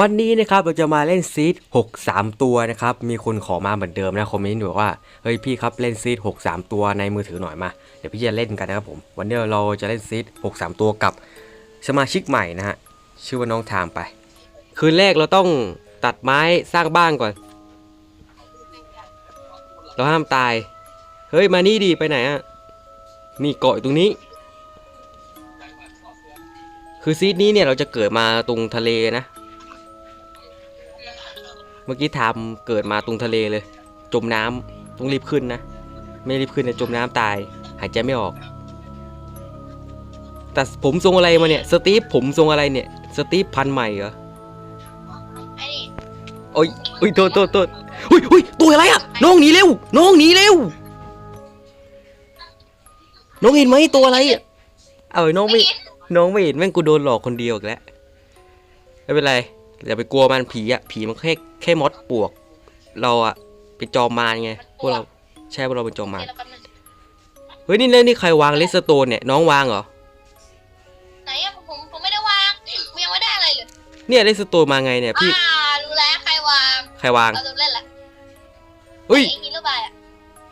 วันนี้นะครับเราจะมาเล่นซีด6 3 ตัวนะครับ มีคนขอมาเหมือนเดิมนะคอมเมนต์บอกว่า เฮ้ยพี่ครับเล่นซีด6 3 ตัวในมือถือหน่อยมา เดี๋ยวพี่จะเล่นกันนะครับผม วันนี้เราจะเล่นซีด6 3 ตัวกับสมาชิกใหม่นะฮะ ชื่อว่าน้องทามไป คืนแรกเราต้องตัดไม้สร้างบ้านก่อน เราห้ามตาย เฮ้ยมานี่ดีไปไหนอะนี่เกาะอยู่ตรงนี้ คือซีดนี้เนี่ยเราจะเกิดมาตรงทะเลนะ เมื่อกี้ทำเกิดมาตรงทะเลเลย จมน้ำต้องรีบขึ้นนะ ไม่รีบขึ้นนะจมน้ำตาย หายใจไม่ออก แต่ผมทรงอะไรมาเนี่ย สตีฟผมทรงอะไรเนี่ย สตีฟพันธุ์ใหม่เหรอไอ้นี่โอ้ยโอ้ยโทษโทษโทษอุ้ยอุ้ยตัวอะไรอะน้องหนีเร็ว น้องหนีเร็ว น้องเห็นไหมตัวอะไรอะเอาไอ้น้องไม่เห็นน้องไม่เห็นแม่งกูโดนหลอกคนเดียวอีกแล้ว ไม่เป็นไร อย่าไปกลัวมันผีอะผีมันแค่แค่มดปวก เราอะเป็นจอมมารไงพวกเราใช่พวกเราเป็นจอมมารเดี๋ยวเราแป๊บนึงเฮ้ยนี่แล้วนี่ใครวางเลสโตนเนี่ยน้องวางเหรอไหนอะผมผมผมไม่ได้วางผมยังไม่ได้อะไรเลยเนี่ยเลสโตนมาไงเนี่ยพี่อ่ารู้แล้วใครวางใครวางเราจะเล่นละเฮ้ยไอ้ฮีโร่บายอะ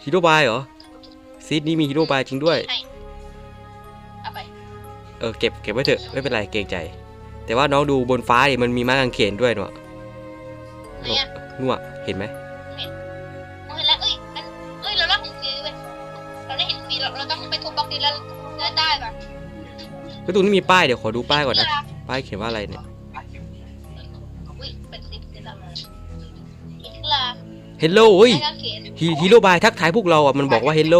ฮีโร่บายเหรอซีดนี้มีฮีโร่บายจริงด้วยให้เอาไป เออเก็บเก็บไว้เถอะไม่เป็นไรเกรงใจ แต่ว่าน้องดูบนฟ้าดิมันมีไม้กางเขนด้วยเนาะไหนอะนู่นอะเห็นไหมมองเห็นแล้วเอ้ยอันเอ้ยเรารับเห็นฟรีเว้ยเราได้เห็นฟรีเราเราต้องไปทุบบล็อกนี้แล้วแล้วได้ป่ะเฮ้ยตรงนี้มีป้ายเดี๋ยวขอดูป้ายก่อนนะป้ายเขียนว่าอะไรเนี่ยอุ้ยเป็นสิบสิบแล้วอิทลาเฮลโลเฮ้ยได้กางเขนฮีฮีโร่บายทักทายพวกเราอะมันบอกว่าเฮลโล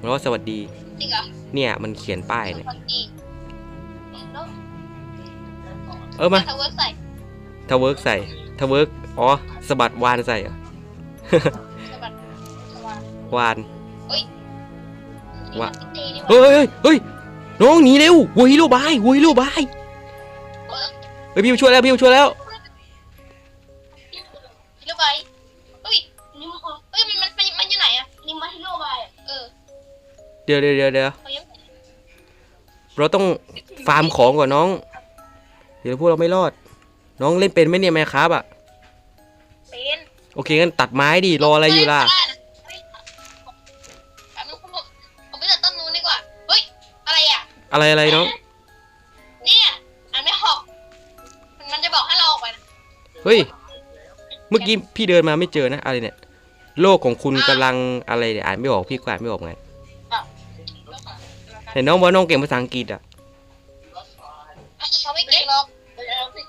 มันว่าสวัสดีจริงเหรอเนี่ยมันเขียนป้ายเนี่ย สวัสดี เออมาทาวเวอร์ใส่ทาเวิร์กใส่ทาเวิร์กอ๋อสะบัดวานใส่เหรอสวัสดีสวัสดีวานว่าดีนี่หเฮ้ยเฮ้ยเฮ้ยน้องหนีเร็ววัวฮีโร่บายวัวฮีโร่บายเฮ้ยพี่มาช่วยแล้วพี่มาช่วยแล้วฮิโร่บายเฮ้ยนี่มันเฮ้ยมันมันมันมันอยู่ไหนอะนี่มันฮิโร่บายอะเออเดี๋ยวเดี๋ยวเดี๋ยวเดี๋ยวเขายังเราต้องฟาร์มของก่อนน้องเดี๋ยวพวกเราไม่รอด น้องเล่นเป็นไหมเนี่ยแม่ครับอะ เป็นโอเคงั้นตัดไม้ดิรออะไรอยู่ล่ะแป๊บนึงผมผมไปตัดต้นนู้นดีกว่า เฮ้ย อะไรอะอะไรอะไรน้อง เนี่ยอ่านไม่ออกมันมันจะบอกให้เราออกไปนะเฮ้ย เมื่อกี้พี่เดินมาไม่เจอนะ อะไรเนี่ย โลกของคุณกำลังอะไรเนี่ยอ่านไม่ออกพี่ก็อ่านไม่ออกไงเห็นน้องว่าน้องเก่งภาษาอังกฤษอะ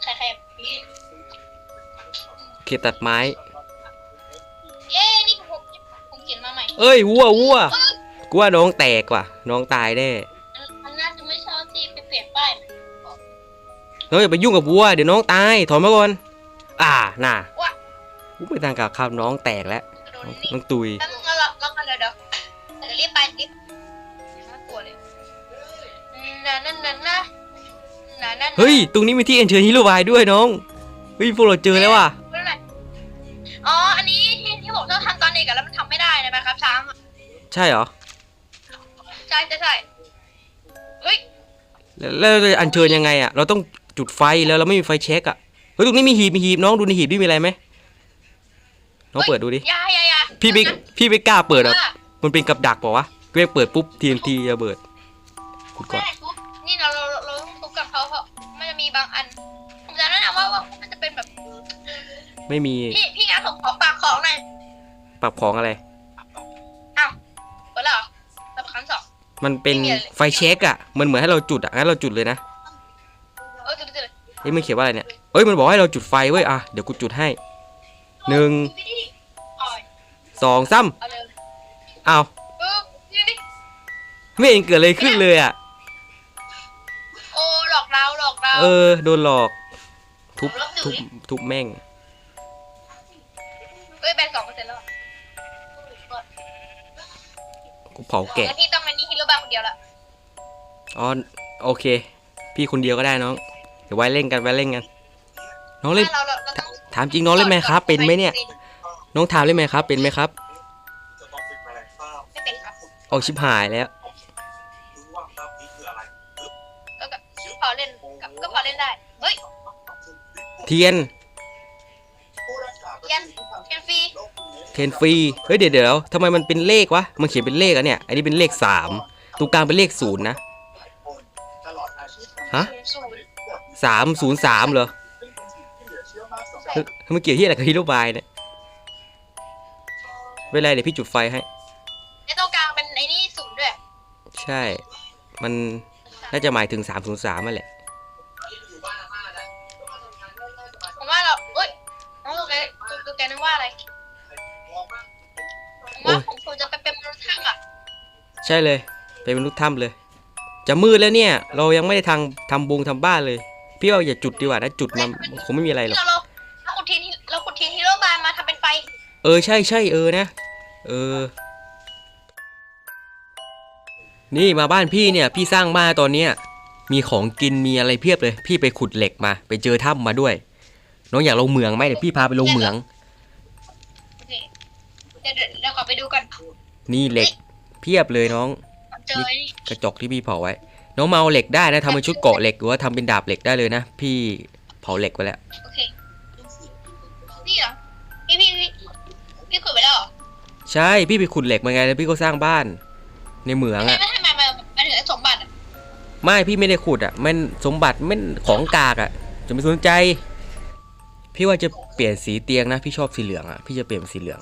ใครใครโอเคตัดไม้ เย้นี่ผมผมเขียนมาใหม่เอ้ยวัววัวกูว่าน้องแตกว่ะ น้องตายแน่มันน่าจะไม่ชอบที่ไปเปลี่ยนป้ายน้องอย่าไปยุ่งกับวัวเดี๋ยวน้องตายถอยมาก่อนอ่าน่ะว้ากูไปทางกับคำน้องแตกแล้วโดนนี่น้องตุยแป๊บนึงเราเรากันเดี๋ยวเดี๋ยวเดี๋ยวรีบไปรีบน่ากลัวเลยนั่นนั่นนั่น นะนั่นนั่นเฮ้ย ตรงนี้มีที่เอ็นเชิญฮีโร่บายด้วยน้อง เฮ้ยพวกเราเจอแล้วว่ะไม่เป็นไรอ๋อ อันนี้ที่ที่ผมชอบทำตอนเด็กอะแล้วมันทำไม่ได้นะครับช้างอะใช่เหรอ ใช่ใช่ใช่เฮ้ย แล้วแล้วเราจะอัญเชิญยังไงอะ เราต้องจุดไฟแล้วเราไม่มีไฟเช็คอะ เฮ้ยตรงนี้มีหีบมีหีบน้องดูในหีบนี่มีอะไรไหมน้องเปิดดูดิ อยาอยาอยาพี่ไม่พี่ไม่กล้าเปิดอะว่ามันเป็นกับดักเปล่าวะเว้ยเปิดปุ๊บทีมทีระเบิดขุดก่อนไม่ ไม่มีพี่พี่งานผมขอปากของหน่อยปรับของอะไรเปิดแล้วเหรอแล้วครั้งสอง มันเป็นไม่มีอะไรไฟเช็คอะมันเหมือนให้เราจุดอะงั้นเราจุดเลยนะเออจุดจุดเลยเอ้ยมันเขียนว่าอะไรเนี่ยเอ้ยมันบอกให้เราจุดไฟเว้ยอะเดี๋ยวกูจุดให้หนึ่งวิธีอ่อยสองสามเอาเลยอ้าวเออนี่ดิไม่เห็นเกิดอะไรขึ้นเลยอะโอ้หลอกเราหลอกเราเออโดนหลอกทุบทุบทุบแม่ง กูเผาแกะงั้นพี่ต้องมานี่ฮิโร่บาคนเดียวละอ๋อโอเค พี่คนเดียวก็ได้น้อง เดี๋ยวไว้เล่นกันไว้เล่นกัน น้องเล่นเราเราเราต้องถามจริงน้องเล่นไหมครับ เป็นไหมเนี่ย น้องถามเล่นไหมครับ เป็นไหมครับไม่เป็นครับเอาชิบหายแล้วก็แบบพอเล่นกับก็พอเล่นได้ เฮ้ย เทียน นฟรีเฮ้ยเดี๋ยวเดี๋ยวทำไมมันเป็นเลขวะมันเขียนเป็นเลขอะเนี่ยอันนี้เป็นเลขสามตรงกลางเป็นเลขศูนย์นะฮะศูนย์สามศูนย์สามเหรอเฮ้ยมันเกี่ยวที่อะไรกับฮีโร่บายเนี่ยไม่เป็นไรเดี๋ยวพี่จุดไฟให้ไอ้ตรงกลางเป็นไอ้นี่ศูนย์ด้วย ใช่ มันน่าจะหมายถึง303นั่นแหละ ควรจะไปเป็นมนุษย์ถ้ำอะใช่เลยเป็นมนุษย์ถ้ำเลย จะมืดแล้วเนี่ย เรายังไม่ได้ทางทำบุงทำบ้านเลย พี่ว่าอย่าจุดดีกว่านะจุดมันคงไม่มีอะไรหรอก เราเราเราขุดทีนเราขุดทีนฮีโร่บายมาทำเป็นไฟ เออใช่ใช่เออนะ เออ นี่มาบ้านพี่เนี่ย พี่สร้างบ้านตอนเนี้ยมีของกินมีอะไรเพียบเลย พี่ไปขุดเหล็กมา ไปเจอถ้ำมาด้วย น้องอยากลงเหมืองไหมเดี๋ยวพี่พาไปลงเหมืองโอเคเดี๋ยวเดี๋ยวเราขอไปดูกัน นี่เหล็กเพียบเลยน้องเจอไอ้นี่กระจกที่พี่เผาไว้ น้องมาเอาเหล็กได้นะทำเป็นชุดเกราะเหล็กหรือว่าทำเป็นดาบเหล็กได้เลยนะ พี่เผาเหล็กไว้แล้วโอเคนี่เหรอพี่พี่พี่พี่ขุดไปแล้วเหรอใช่พี่ไปขุดเหล็กมาไงแล้วพี่ก็สร้างบ้านในเหมืองไม่อะไม่ทำไมมามาถึงไอ้สมบัติอะไม่พี่ไม่ได้ขุดอะมันสมบัติมันของกากอะจะไม่สนใจ พี่ว่าจะเปลี่ยนสีเตียงนะ พี่ชอบสีเหลืองอะพี่จะเปลี่ยนเป็นสีเหลือง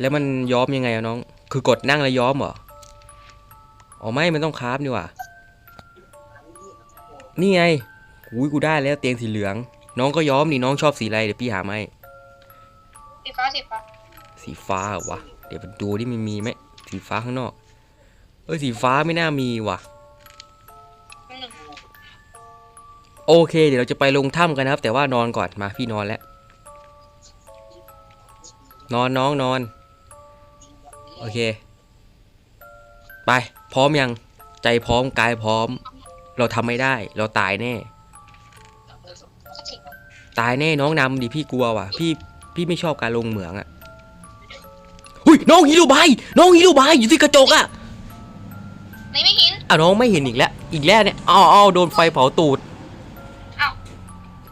แล้วมันย้อมยังไงอะน้อง คือกดนั่งแล้วย้อมเหรอ อ๋อไม่ มันต้องคราฟนี่หว่านี่ไงอุ้ยกูได้แล้วเตียงสีเหลือง น้องก็ย้อมนี่น้องชอบสีอะไรเดี๋ยวพี่หามาให้สีฟ้าสีฟ้าสีฟ้าเหรอวะ เดี๋ยวไปดูที่มันมีไหมสีฟ้าข้างนอก เอ้ยสีฟ้าไม่น่ามีว่ะหนึ่งโอเค เดี๋ยวเราจะไปลงถ้ำกันนะครับ แต่ว่านอนก่อนมาพี่นอนแล้ว นอนน้องนอน โอเค ไป พร้อมยัง ใจพร้อมกายพร้อม เราทำไม่ได้ เราตายแน่ก็ถิงตายแน่น้องนำดิพี่กลัวว่ะ พี่พี่ไม่ชอบการลงเหมืองอะ่ะหุยน้องฮิโรบายน้องฮิโรบายอยู่ที่กระจกอะ่ะไม่ไม่เห็นอะน้องไม่เห็นอีกแล้ว อีกแล้วเนี่ยอ้าวอ้าวโดนไฟเผาตูดอ้าว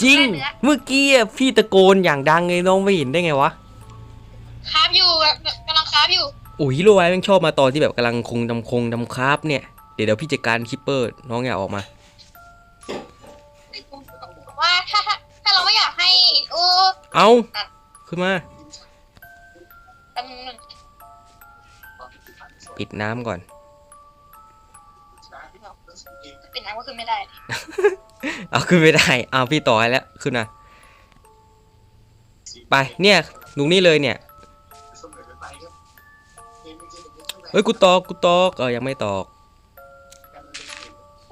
จริงได้เนื้อเมื่อกี้อะพี่ตะโกนอย่างดังเลยน้องไม่เห็นได้ไงวะคาบอยู่อะกำลังคาบอยู่ โอ้ยฮิโรบายแม่งชอบมาตอนที่แบบกำลังคงทำคงทำคราฟเนี่ย เดี๋ยวเดี๋ยวพี่จัดการคิปเปอร์น้องอย่าออกมา ว่าถ้าถ้าถ้าเราไม่อยากให้โอ้เอาขึ้นมาแป๊บนึงปิดน้ำก่อนปิดน้ำก็ขึ้นไม่ได้ เอาขึ้นไม่ได้เอาพี่ต่อให้แล้วขึ้นมาไปเนี่ยตรงนี้เลยเนี่ย เฮ้ยกูตอกกูตอกเออยังไม่ตอก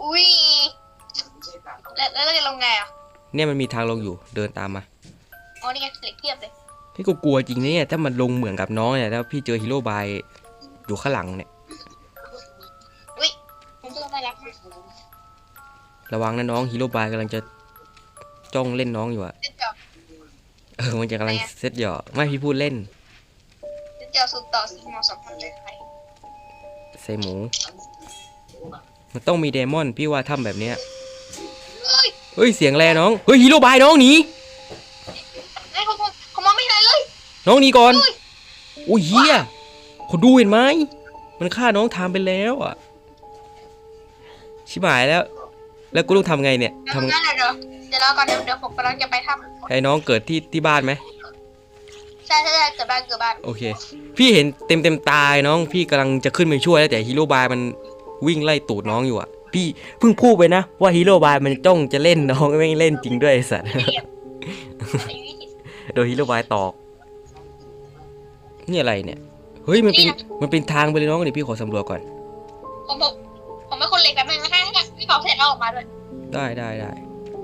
อุ้ยแล้วแล้วเราจะลงไงอะเนี่ยมันมีทางลงอยู่เดินตามมาอ๋อนี่ไงเหล็กเทียบเลยพี่กูกลัวจริงนะเนี่ยถ้ามันลงเหมือนกับน้องเนี่ยแล้วพี่เจอฮีโร่บายอยู่ข้างหลังเนี่ยอุ้ยมันก็น่ารักมากระวังนะน้องฮีโร่บายกำลังจะจ้องเล่นน้องอยู่อะเจ้าเออมันจะกำลังเซตหยอไม่พี่พูดเล่นเจ้าสุดต่อสิ่งเหมาะสมทำใจใคร ใส่หมู มันต้องมีเดมอนพี่ว่าทำแบบเนี้ยเอ้ยเฮ้ยเสียงแรน้อง เฮ้ยฮีโร่บายน้องหนีไอ้เขาเขามองไม่เห็นอะไรเลย น้องหนีก่อนอุ้ยโอ้ยเฮียคนดูเห็นไหม มันฆ่าน้องทามไปแล้วอะ ชิบหายแล้ว แล้วกูต้องทำไงเนี่ยทำทำงั้นเดี๋ยวเดี๋ยวรอก่อนเดี๋ยวเดี๋ยวผมกำลังจะไปทให้น้องเกิดที่ที่บ้านไหมำใช่ใช่ใช่เกิดบ้านเกิดบ้านโอเค พี่เห็นเต็มเต็มๆตายน้อง พี่กำลังจะขึ้นไปช่วยแล้วแต่ฮีโร่บายมันวิ่งไล่ตูดน้องอยู่อะ พี่เพิ่งพูดไปนะ ว่าฮีโร่บายมันจ้องจะเล่นน้องไม่งเล่นจริงด้วยไอ้สัตว์เรียบอายุยี่สิบโดยฮีโร่บายตอก นี่อะไรเนี่ย เฮ้ยมันเป็นนี่นะมันเป็นทางไปเลยน้องเดี๋ยวพี่ขอสำรวจก่อน ผมผมผมเป็นคนเหล็กแบบนึงนะฮะพี่เขาเสร็จแล้วออกมาด้วยได้ได้ได้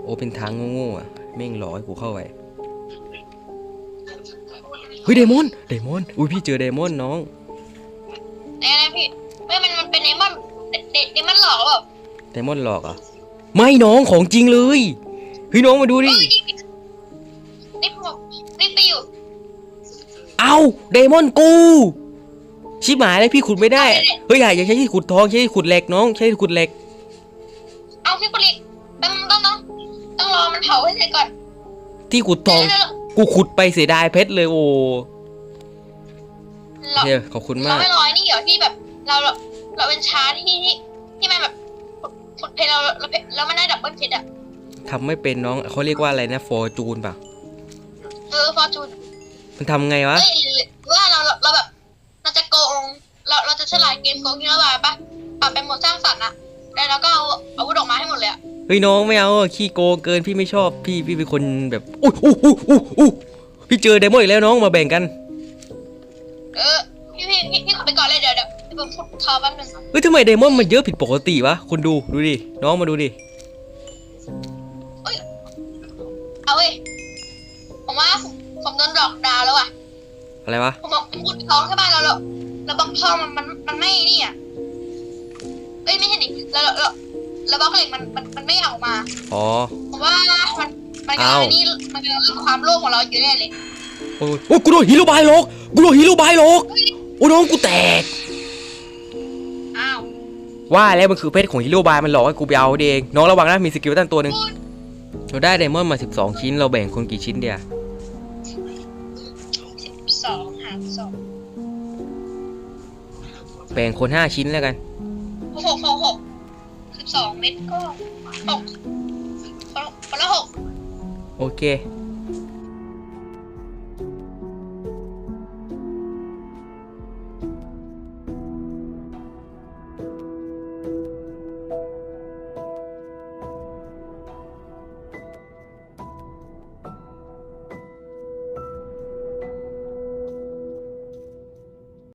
โอ้เป็นทางโง่ๆอะแม่งหลอกให้กูเข้าไปเฮ้ยเดมอนเดมอนอุ้ยพี่เจอเดมอนน้องไหนนะพี่เฮ้ยมันมันเป็นเดมอนเด็กเดมอนหลอกหรือเปล่าเดมอนหลอกเหรอะไม่น้องของจริงเลยเฮ้ยน้องมาดูดิเฮ้ยนี่นี่ผมนี่ไปอยู่เอาเดมอนกู ชิบหายแล้วพี่ขุดไม่ได้เฮ้ยอย่าอย่าใช้ที่ขุดทองใช้ที่ขุดเหล็กน้องใช้ที่ขุดเหล็กเอาพี่คนเหล็กต้องต้องต้องต้องรอมันเผาให้เสร็จก่อน ที่ขุดทองเดี๋ยว กูขุดไปเสียดายเพชรเลยโอ้โอเราเคขอบคุณเรามาก ไม่ร้อยนี่เหรอที่แบบเราเราเราเป็นช้าที่ที่ที่มันแบบผลเพลเราเราแล้วมันได้ดับเบิลเพชรอะทำไม่เป็นน้องเขาเรียกว่าอะไรนะฟอร์จูนป่ะ เออฟอร์จูนมันทำไงวะ เอ้ยหรือว่าเราเราเราแบบ เราจะโกงเราเราจะฉลาดเกมโกงที่เราแบบปะปรับเป็นโหมดสร้างสรรค์อะแล้วเราก็เอาอาวุธออกมาให้หมดเลยอะ เฮ้ยน้องไม่เอาอะขี้โกงเกินพี่ไม่ชอบพี่พี่เป็นคนแบบอุ้ยอุ้ยอุ้ยอุ้ยอุ้ยพี่เจอไดมอนด์อีกแล้วน้องมาแบ่งกันเออพี่พี่พี่พี่ขอไปก่อนเลยเดี๋ยวเดี๋ยวเดี๋ยวผมขุดทอแป๊บนึงเฮ้ยทำไมไดมอนด์มันเยอะผิดปกติวะคนดูดูดิน้องมาดูดิเอาเว้ยผมว่าผมผมโดนดอกดาวแล้วอะอะไรวะผมบอกพูดท้องใช่ป่ะเราเราเราบล็อกทองมันมันมันไม่นี่อะเอ้ยไม่ใช่ดิเราเราเรา เราบล็อกเหล็กมันมันมันไม่ออกมาอ๋อผมว่ามันมันกำลัอ้างวนี่มันกำลังเรื่องความโลภของเราอยู่แน่เลยโอ้ยโอ้ยกูโดนฮีโร่บายหลอกกูโดนฮีโร่บายหลอกโอ้น้องกูแตก อ้าวว่าแล้วมันคือเพชรของฮีโร่บายมันหลอกให้กูไปเอาเองน้องระวังนะมีสกิลตันตัวหนึ่งพูดเราได้ไดมอนด์มา 12 ชิ้นเราแบ่งคนกี่ชิ้นเดียวสิบสองหารสองแบ่งคน 5 ชิ้นแล้วกันหกหกหกหก สองเม็ดก็หกคนละคนละหกโอเค